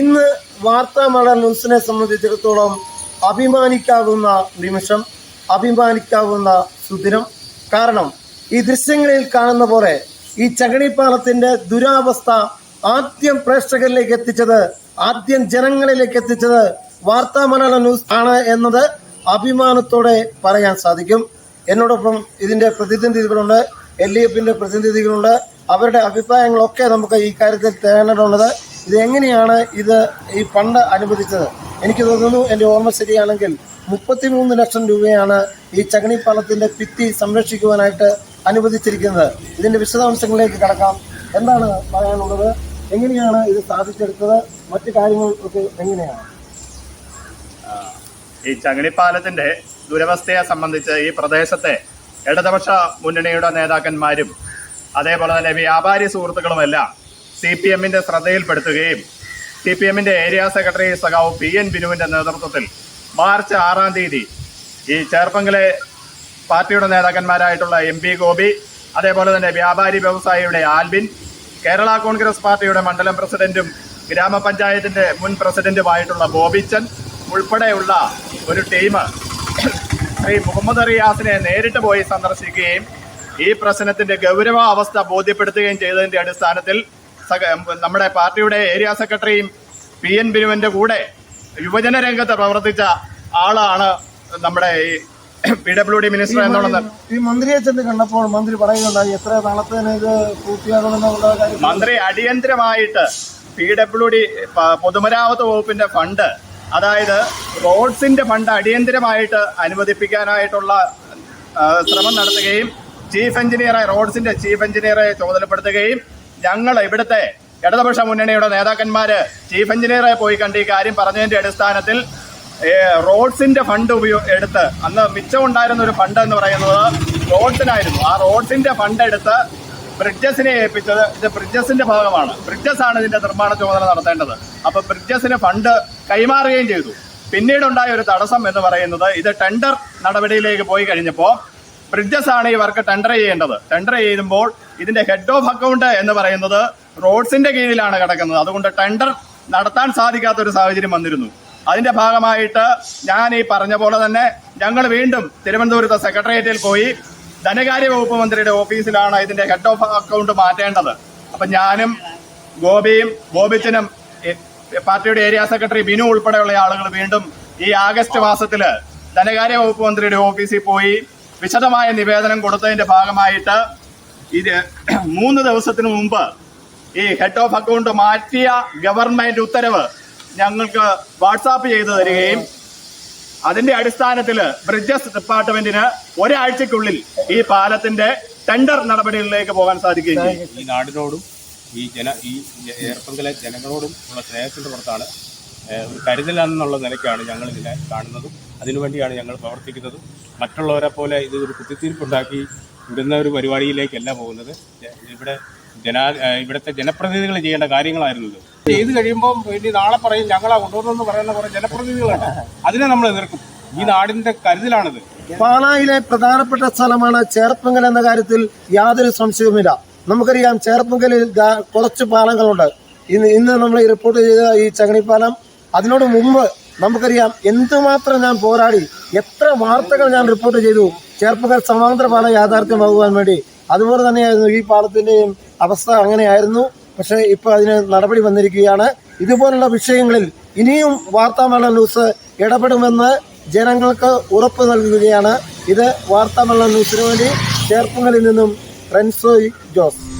ഇന്ന് വാർത്താ വാർത്താമഴ ന്യൂസിനെ സംബന്ധിച്ചിടത്തോളം അഭിമാനിക്കാവുന്ന നിമിഷം അഭിമാനിക്കാവുന്ന സുദിനം. കാരണം ഈ ദൃശ്യങ്ങളിൽ കാണുന്ന പോലെ ഈ ചകണിപ്പാലത്തിന്റെ ദുരാവസ്ഥ ആദ്യം പ്രേക്ഷകരിലേക്ക് എത്തിച്ചത് ആദ്യം ജനങ്ങളിലേക്ക് എത്തിച്ചത് വാർത്താ മലയാള ന്യൂസ് ആണ് എന്നത് അഭിമാനത്തോടെ പറയാൻ സാധിക്കും. എന്നോടൊപ്പം ഇതിന്റെ പ്രതിനിധികളുണ്ട് എൽ ഡി എഫിന്റെ പ്രതിനിധികളുണ്ട്. അവരുടെ അഭിപ്രായങ്ങളൊക്കെ നമുക്ക് ഈ കാര്യത്തിൽ തേടേണ്ടതുള്ളത് ഇത് എങ്ങനെയാണ് ഇത് ഈ ഫണ്ട് അനുവദിച്ചത്? എനിക്ക് തോന്നുന്നു എന്റെ ഓർമ്മ ശരിയാണെങ്കിൽ മുപ്പത്തിമൂന്ന് ലക്ഷം രൂപയാണ് ഈ ചകണിപ്പാലത്തിന്റെ ഭിത്തി സംരക്ഷിക്കുവാനായിട്ട് അനുവദിച്ചിരിക്കുന്നത്. ഇതിന്റെ വിശദാംശങ്ങളിലേക്ക് കടക്കാം. എന്താണ് പറയാനുള്ളത്? എങ്ങനെയാണ് ഇത് സാധിച്ചെടുത്തത്? മറ്റു കാര്യങ്ങളൊക്കെ എങ്ങനെയാണ്? ഈ ചകണിപ്പാലത്തിന്റെ ദുരവസ്ഥയെ സംബന്ധിച്ച് ഈ പ്രദേശത്തെ ഇടതുപക്ഷ മുന്നണിയുടെ നേതാക്കന്മാരും അതേപോലെ തന്നെ വ്യാപാരി സുഹൃത്തുക്കളുമെല്ലാം സി പി എമ്മിന്റെ ശ്രദ്ധയിൽപ്പെടുത്തുകയും സി പി എമ്മിന്റെ ഏരിയ സെക്രട്ടറി സഖാവ് പി എൻ ബിനുവിന്റെ നേതൃത്വത്തിൽ മാർച്ച് ആറാം തീയതി ഈ ചേർപ്പങ്കിലെ പാർട്ടിയുടെ നേതാക്കന്മാരായിട്ടുള്ള എം പി ഗോപി അതേപോലെ തന്നെ വ്യാപാരി വ്യവസായിയുടെ ആൽബിൻ കേരള കോൺഗ്രസ് പാർട്ടിയുടെ മണ്ഡലം പ്രസിഡന്റും ഗ്രാമപഞ്ചായത്തിന്റെ മുൻ പ്രസിഡന്റുമായിട്ടുള്ള ബോബിച്ചൻ ഉൾപ്പെടെയുള്ള ഒരു ടീം ശ്രീ മുഹമ്മദ് റിയാസിനെ നേരിട്ട് പോയി സന്ദർശിക്കുകയും ഈ പ്രശ്നത്തിന്റെ ഗൗരവ അവസ്ഥ ബോധ്യപ്പെടുത്തുകയും ചെയ്തതിന്റെ അടിസ്ഥാനത്തിൽ നമ്മുടെ പാർട്ടിയുടെ ഏരിയ സെക്രട്ടറിയും പി എൻ ബിനുവിന്റെ കൂടെ യുവജന രംഗത്ത് പ്രവർത്തിച്ച ആളാണ് നമ്മുടെ ഈ പി ഡബ്ല്യു ഡി മിനിസ്റ്റർ എന്നുള്ളത്. ഈ മന്ത്രിയെ ചെന്ന് കണ്ടപ്പോൾ മന്ത്രി പറയുന്നുണ്ടായി എത്ര നാളത്തേന് ഇത് പൂർത്തിയാകുമെന്നുള്ള കാര്യം? മന്ത്രി അടിയന്തരമായിട്ട് പി ഡബ്ല്യു ഡി പൊതുമരാമത്ത് വകുപ്പിന്റെ ഫണ്ട് അതായത് റോഡ്സിന്റെ ഫണ്ട് അടിയന്തരമായിട്ട് അനുവദിപ്പിക്കാനായിട്ടുള്ള ശ്രമം നടത്തുകയും ചീഫ് എഞ്ചിനീയറെ റോഡ്സിന്റെ ചീഫ് എഞ്ചിനീയറെ ചുമതലപ്പെടുത്തുകയും ഞങ്ങൾ ഇവിടുത്തെ ഇടതുപക്ഷ മുന്നണിയുടെ നേതാക്കന്മാര് ചീഫ് എഞ്ചിനീയറെ പോയി കണ്ട് ഈ കാര്യം പറഞ്ഞതിന്റെ അടിസ്ഥാനത്തിൽ റോഡ്സിന്റെ ഫണ്ട് ഉപയോഗ എടുത്ത് അന്ന് മിച്ചമുണ്ടായിരുന്ന ഒരു ഫണ്ട് എന്ന് പറയുന്നത് റോഡ്സിനായിരുന്നു. ആ റോഡ്സിന്റെ ഫണ്ട് എടുത്ത് ബ്രിഡ്ജസിനെ ഏൽപ്പിച്ചത് ഇത് ബ്രിഡ്ജസിന്റെ ഭാഗമാണ്. ബ്രിഡ്ജസ് ആണ് ഇതിന്റെ നിർമ്മാണ ചുമതല നടത്തേണ്ടത്. അപ്പൊ ബ്രിഡ്ജസിന് ഫണ്ട് കൈമാറുകയും ചെയ്തു. പിന്നീടുണ്ടായ ഒരു തടസ്സം എന്ന് പറയുന്നത് ഇത് ടെൻഡർ നടപടിയിലേക്ക് പോയി കഴിഞ്ഞപ്പോൾ ബ്രിഡ്ജസ് ആണ് ഈ വർക്ക് ടെൻഡർ ചെയ്യേണ്ടത്. ടെൻഡർ ചെയ്യുമ്പോൾ ഇതിന്റെ ഹെഡ് ഓഫ് അക്കൗണ്ട് എന്ന് പറയുന്നത് റോഡ്സിന്റെ കീഴിലാണ് കിടക്കുന്നത്. അതുകൊണ്ട് ടെൻഡർ നടത്താൻ സാധിക്കാത്ത ഒരു സാഹചര്യം വന്നിരുന്നു. അതിന്റെ ഭാഗമായിട്ട് ഞാൻ ഈ പറഞ്ഞ പോലെ തന്നെ ഞങ്ങൾ വീണ്ടും തിരുവനന്തപുരത്തെ സെക്രട്ടേറിയറ്റിൽ പോയി ധനകാര്യ വകുപ്പ് മന്ത്രിയുടെ ഓഫീസിലാണ് ഇതിന്റെ ഹെഡ് ഓഫ് അക്കൗണ്ട് മാറ്റേണ്ടത്. അപ്പൊ ഞാനും ഗോപിയും ഗോപിച്ചനും പാർട്ടിയുടെ ഏരിയ സെക്രട്ടറി ബിനു ഉൾപ്പെടെയുള്ള ആളുകൾ വീണ്ടും ഈ ആഗസ്റ്റ് മാസത്തിൽ ധനകാര്യ വകുപ്പ് മന്ത്രിയുടെ ഓഫീസിൽ പോയി വിശദമായ നിവേദനം കൊടുത്തതിന്റെ ഭാഗമായിട്ട് ഇത് മൂന്ന് ദിവസത്തിന് മുമ്പ് ഈ ഹെഡ് ഓഫ് അക്കൗണ്ട് മാറ്റിയ ഗവൺമെന്റ് ഉത്തരവ് ഞങ്ങൾക്ക് വാട്സാപ്പ് ചെയ്തു തരികയും അതിന്റെ അടിസ്ഥാനത്തിൽ ബ്രിഡ്ജസ് ഡിപ്പാർട്ട്മെന്റിന് ഒരാഴ്ചക്കുള്ളിൽ ഈ പാലത്തിന്റെ ടെൻഡർ നടപടികളിലേക്ക് പോകാൻ സാധിക്കുകയും ചെയ്യും. ഈ നാടിനോടും ഈ ജന ഈ ഏർപ്പങ്കലെ ജനങ്ങളോടും ഉള്ള സ്നേഹത്തിന്റെ പുറത്താണ് കരുതലെന്നുള്ള നിലയ്ക്കാണ് ഞങ്ങൾ ഇതിനെ കാണുന്നതും. അതിനുവേണ്ടിയാണ് ഞങ്ങൾ പ്രവർത്തിക്കുന്നതും. മറ്റുള്ളവരെ പോലെ ഇത് ഒരു കുത്തിത്തീർപ്പുണ്ടാക്കി വിടുന്ന ഒരു പരിപാടിയിലേക്കല്ല പോകുന്നത്. ഇവിടെ ജനാ ഇവിടുത്തെ ജനപ്രതിനിധികൾ ചെയ്യേണ്ട കാര്യങ്ങളായിരുന്നു ചെയ്ത് കഴിയുമ്പോൾ ഇനി നാളെ പറയും ഞങ്ങളാ കൊണ്ടുവന്നെന്ന് പറയുന്ന കുറെ ജനപ്രതിനിധികളുണ്ട്. അതിനെ നമ്മൾ എതിർക്കും. ഈ നാടിന്റെ കരുതലാണിത്. പാലായിലെ പ്രധാനപ്പെട്ട സ്ഥലമാണ് ചേർപ്പങ്കൽ എന്ന കാര്യത്തിൽ യാതൊരു സംശയവുമില്ല. നമുക്കറിയാം ചേർപ്പങ്കലിൽ കുറച്ച് പാലങ്ങളുണ്ട് ഇന്ന് ഇന്ന് നമ്മൾ റിപ്പോർട്ട് ചെയ്ത ഈ ചങ്ങണിപ്പാലം അതിനോട് മുമ്പ് നമുക്കറിയാം എന്തുമാത്രം ഞാൻ പോരാടി എത്ര വാർത്തകൾ ഞാൻ റിപ്പോർട്ട് ചെയ്തു ചേർപ്പങ്കൽ സമാന്തര പാലം യാഥാർത്ഥ്യമാകുവാൻ വേണ്ടി. അതുപോലെ തന്നെയായിരുന്നു ഈ പാലത്തിന്റെയും അവസ്ഥ അങ്ങനെയായിരുന്നു. പക്ഷേ ഇപ്പൊ അതിന് നടപടി വന്നിരിക്കുകയാണ്. ഇതുപോലുള്ള വിഷയങ്ങളിൽ ഇനിയും വാർത്താമേള ന്യൂസ് ഇടപെടുമെന്ന് ജനങ്ങൾക്ക് ഉറപ്പ് നൽകുകയാണ്. ഇത് വാർത്താമേള ന്യൂസിനു വേണ്ടി ചേർപ്പുകളിൽ നിന്നും റെൻസോയ് ജോസ്.